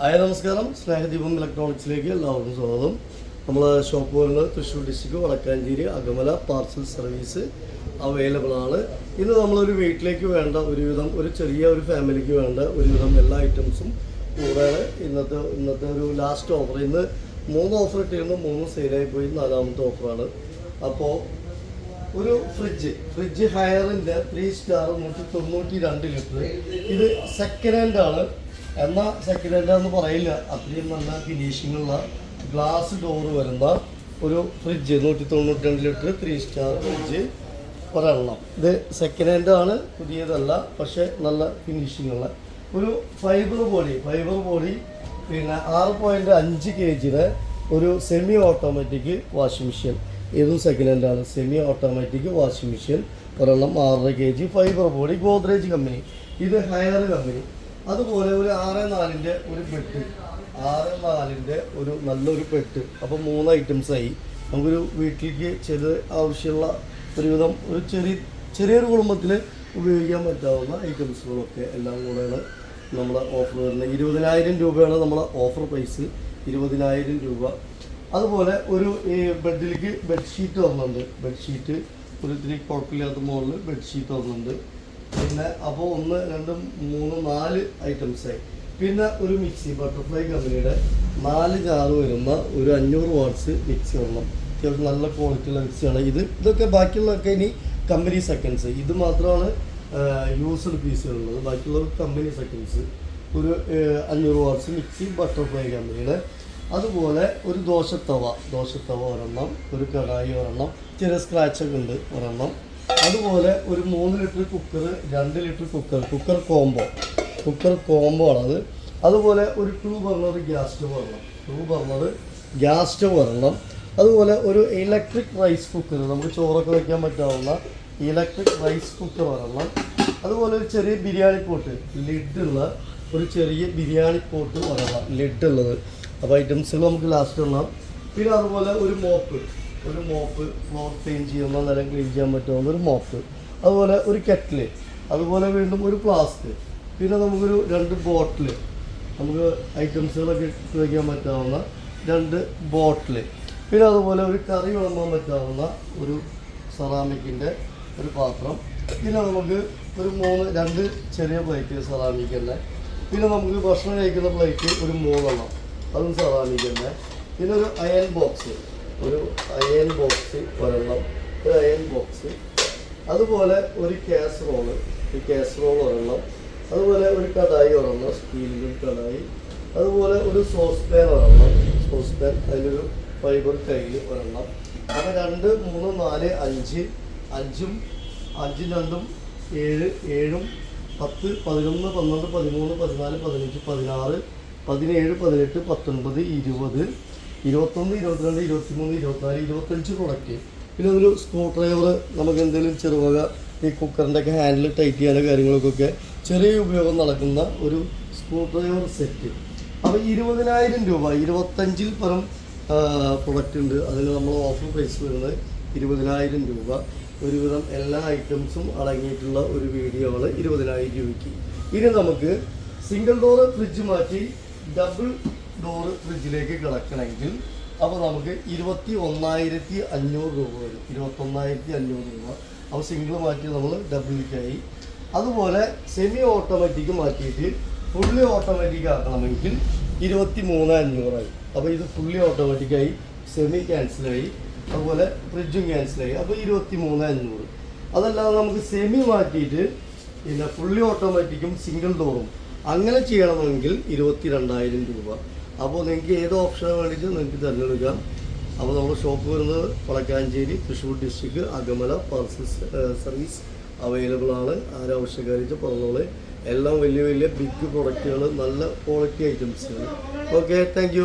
Hi നമസ്കാരം. സ്നേഹദീപം ഇലക്ട്രോണിക്സിലേക്ക് എല്ലാവർക്കും സ്വാഗതം. നമ്മൾ ഷോപ്പ് വരുന്നത് Thrissur district Vadakkanchery Akamala parcel service available ആണ്. ഇന്ന് നമ്മളൊരു വീട്ടിലേക്ക് വേണ്ട ഒരുവിധം ഒരു ചെറിയ ഒരു ഫാമിലിക്ക് വേണ്ട ഒരുവിധം എല്ലാ ഐറ്റംസും കൂടെ ഇന്നത്തെ ഇന്നത്തെ ഒരു ലാസ്റ്റ് ഓഫർ ഇന്ന് മൂന്ന് ഓഫർ ഇട്ടിരുന്നു. മൂന്ന് സെയിലായി പോയി. നാലാമത്തെ ഓഫറാണ് അപ്പോൾ ഒരു ഫ്രിഡ്ജ് ഫ്രിഡ്ജ് ഹയറിന്റെ ത്രീ സ്റ്റാർ നൂറ്റി തൊണ്ണൂറ്റി രണ്ട് ലിറ്റർ. ഇത് സെക്കൻഡ് ഹാൻഡ് ആണ്. എന്നാൽ സെക്കൻഡ് ഹാൻഡ് എന്ന് പറയില്ല. അത്രയും നല്ല ഫിനിഷിങ്ങുള്ള ഗ്ലാസ് ഡോർ വരുന്ന ഒരു ഫ്രിഡ്ജ് നൂറ്റി തൊണ്ണൂറ്റി രണ്ട് ലിറ്റർ ത്രീ സ്റ്റാർ ഫ്രിഡ്ജ് ഒരെണ്ണം. ഇത് സെക്കൻഡ് ഹാൻഡ് ആണ് പുതിയതല്ല പക്ഷെ നല്ല ഫിനിഷിംഗ് ഉള്ള. ഒരു ഫൈബർ ബോഡി ഫൈബർ ബോഡി പിന്നെ ആറ് പോയിന്റ് അഞ്ച് കെ ജിയുടെ ഒരു സെമി ഓട്ടോമാറ്റിക് വാഷിംഗ് മെഷീൻ ഇതും സെക്കൻഡ് ഹാൻഡ് ആണ് സെമി ഓട്ടോമാറ്റിക് വാഷിംഗ് മെഷീൻ ഒരെണ്ണം ആറര K G fibre body Godrej company ഇത് ഹയർ കമ്പനി അതുപോലെ ഒരു ആറ് നാലിന്റെ ഒരു പെട്ട് ആറ് നാലിന്റെ ഒരു നല്ലൊരു പെട്ട് അപ്പോൾ മൂന്ന് ഐറ്റംസ് ആയി. നമുക്കൊരു വീട്ടിലേക്ക് ചെറിയ ആവശ്യമുള്ള ഒരുവിധം ഒരു ചെറിയ ചെറിയൊരു കുടുംബത്തിൽ ഉപയോഗിക്കാൻ പറ്റാവുന്ന ഐറ്റംസുകളൊക്കെ എല്ലാം കൂടെയാണ് നമ്മൾ ഓഫർ വരുന്നത്. ഇരുപതിനായിരം രൂപയാണ് നമ്മളെ ഓഫർ പ്രൈസ് ഇരുപതിനായിരം രൂപ. അതുപോലെ ഒരു ബെഡിലേക്ക് ബെഡ്ഷീറ്റ് വന്നിട്ടുണ്ട്. ബെഡ്ഷീറ്റ് ഒരു ഇത്തിരി കുഴപ്പമില്ലാത്ത മുകളിൽ ബെഡ്ഷീറ്റ് വരുന്നുണ്ട് പിന്നെ അപ്പോൾ ഒന്ന് രണ്ട് മൂന്ന് നാല് ഐറ്റംസ് ആയി. പിന്നെ ഒരു മിക്സി ബട്ടർഫ്ലൈ കമ്പനിയുടെ നാല് ജാറ് വരുന്ന ഒരു അഞ്ഞൂറ് വാട്സ് മിക്സി വരണം അത്യാവശ്യം നല്ല ക്വാളിറ്റിയുള്ള മിക്സിയാണ് ഇത് ഇതൊക്കെ ബാക്കിയുള്ളതൊക്കെ ഇനി കമ്പനി സെക്കൻഡ്സ് ഇത് മാത്രമാണ് യൂസ്ഡ് പീസുകളുള്ളത് ബാക്കിയുള്ള കമ്പനി സെക്കൻഡ്സ് ഒരു അഞ്ഞൂറ് വാട്ട്സ് മിക്സി ബട്ടർഫ്ലൈ കമ്പനിയുടെ അതുപോലെ ഒരു ദോശത്തവ. ദോശത്തവ ഒരെണ്ണം ഒരു കടായി ഒരെണ്ണം ചെറിയ സ്ക്രാച്ചൊക്കെ ഉണ്ട് ഒരെണ്ണം. അതുപോലെ ഒരു മൂന്ന് ലിറ്റർ കുക്കർ രണ്ട് litre cooker cooker combo cooker combo ആണത് അതുപോലെ ഒരു ടൂ ബർണർ ഗ്യാസ് സ്റ്റവ് വരണം. ടൂ ബർണർ ഗ്യാസ് സ്റ്റവ് വരണം. അതുപോലെ ഒരു ഇലക്ട്രിക് റൈസ് കുക്കർ നമുക്ക് ചോറൊക്കെ വയ്ക്കാൻ പറ്റാവുന്ന ഇലക്ട്രിക് റൈസ് കുക്കർ വരണം. അതുപോലെ ഒരു ചെറിയ ബിരിയാണി പോട്ട് ലിഡുള്ള ഒരു ചെറിയ ബിരിയാണി പോട്ട് വരണം. ലിഡുള്ളത് അപ്പോൾ ഐറ്റംസുകൾ നമുക്ക് ലാസ്റ്റ് ഇടണം. പിന്നെ അതുപോലെ ഒരു മോപ്പ് ഒരു മോപ്പ് ഫ്ലോർ ക്ലീൻ ചെയ്യുന്ന നിലം ക്ലീൻ ചെയ്യാൻ പറ്റാവുന്ന ഒരു മോപ്പ്. അതുപോലെ ഒരു കെറ്റിൽ അതുപോലെ വീണ്ടും ഒരു ഫ്ലാസ്ക് പിന്നെ നമുക്കൊരു രണ്ട് ബോട്ടിൽ നമുക്ക് ഐറ്റംസുകളൊക്കെ ഇട്ട് വയ്ക്കാൻ പറ്റാവുന്ന രണ്ട് ബോട്ടിൽ പിന്നെ അതുപോലെ ഒരു കറി വിളമ്പാൻ പറ്റാവുന്ന ഒരു സെറാമിക്കിന്റെ ഒരു പാത്രം. പിന്നെ നമുക്ക് ഒരു മൂന്ന് രണ്ട് ചെറിയ പ്ലേറ്റ് സെറാമിക് പിന്നെ നമുക്ക് ഭക്ഷണം കഴിക്കുന്ന പ്ലേറ്റ് ഒരു മൂന്നെണ്ണം. അതും സെറാമിക് പിന്നെ ഒരു അയൺ ബോക്സ് ഒരു അയൺ ബോക്സ് ഒരെണ്ണം ഒരു അയൺ ബോക്സ് അതുപോലെ ഒരു കാസറോൾ ഒരു കാസറോൾ ഒരെണ്ണം. അതുപോലെ ഒരു കടായി ഒരെണ്ണം സ്റ്റീലിന്റെ ഒരു കടായി. അതുപോലെ ഒരു സോസ് പാൻ ഒരെണ്ണം സോസ് പാൻ അതിലൊരു ഫൈബർ കയ്യിൽ ഒരെണ്ണം. അങ്ങനെ രണ്ട് മൂന്ന് നാല് അഞ്ച് അഞ്ചും അഞ്ചും രണ്ടും ഏഴ് ഏഴും പത്ത് പതിനൊന്ന് പന്ത്രണ്ട് പതിമൂന്ന് പതിനാല് പതിനഞ്ച് പതിനാറ് പതിനേഴ് പതിനെട്ട് പത്തൊൻപത് ഇരുപത്. ഇരുപത്തൊന്ന് ഇരുപത്തിരണ്ട് ഇരുപത്തിമൂന്ന് ഇരുപത്തിനാല് ഇരുപത്തഞ്ച് പ്രൊഡക്റ്റ് പിന്നെ അതൊരു സ്ക്രൂ ഡ്രൈവർ നമുക്ക് എന്തെങ്കിലും ചെറുവക ഈ കുക്കറിന്റെ ഒക്കെ ഹാൻഡിൽ ടൈറ്റ് ചെയ്യാനോ കാര്യങ്ങൾക്കൊക്കെ ചെറിയ ഉപയോഗം നടക്കുന്ന ഒരു സ്ക്രൂ ഡ്രൈവർ സെറ്റ് അപ്പോൾ ഇരുപതിനായിരം രൂപ ഇരുപത്തഞ്ചിൽ പരം പ്രൊഡക്റ്റ് ഉണ്ട്. അതിന് നമ്മൾ ഓഫർ പ്രൈസ് വരുന്നത് ഇരുപതിനായിരം രൂപ. ഒരുവിധം എല്ലാ ഐറ്റംസും അടങ്ങിയിട്ടുള്ള ഒരു വീഡിയോ ആണ് ഇരുപതിനായിരം രൂപയ്ക്ക്. ഇനി നമുക്ക് സിംഗിൾ ഡോർ ഫ്രിഡ്ജ് മാറ്റി ഡബിൾ ഡോറ് ഫ്രിഡ്ജിലേക്ക് കിടക്കണമെങ്കിൽ അപ്പോൾ നമുക്ക് ഇരുപത്തി ഒന്നായിരത്തി അഞ്ഞൂറ് രൂപ വരും. ഇരുപത്തൊന്നായിരത്തി അഞ്ഞൂറ് രൂപ. അപ്പോൾ സിംഗിൾ മാറ്റി നമ്മൾ ഡബിളിലേക്കായി അതുപോലെ സെമി ഓട്ടോമാറ്റിക് മാറ്റിയിട്ട് ഫുള്ളി ഓട്ടോമാറ്റിക് ആക്കണമെങ്കിൽ ഇരുപത്തി മൂന്ന് അഞ്ഞൂറായി അപ്പോൾ ഇത് ഫുള്ളി ഓട്ടോമാറ്റിക്കായി സെമി ക്യാൻസലായി അതുപോലെ ഫ്രിഡ്ജും ക്യാൻസലായി അപ്പോൾ ഇരുപത്തി മൂന്ന് അഞ്ഞൂറ് അതല്ലാതെ നമുക്ക് സെമി മാറ്റിയിട്ട് പിന്നെ ഫുള്ളി ഓട്ടോമാറ്റിക്കും സിംഗിൾ ഡോറും അങ്ങനെ ചെയ്യണമെങ്കിൽ ഇരുപത്തി രണ്ടായിരം രൂപ. അപ്പോൾ നിങ്ങൾക്ക് ഏത് ഓപ്ഷന് വേണ്ടിയിട്ട് നിങ്ങൾക്ക് തിരഞ്ഞെടുക്കാം. അപ്പോൾ നമ്മുടെ ഷോപ്പ് വരുന്നത് Valakkanchery Thrissur district Akamala parcel service available ആണ്. ആരാവശ്യക്കാരിച്ച് പറഞ്ഞോളെ. എല്ലാം വലിയ വലിയ ബിഗ് പ്രൊഡക്റ്റുകൾ നല്ല ക്വാളിറ്റി ഐറ്റംസുകൾ ഓക്കെ താങ്ക്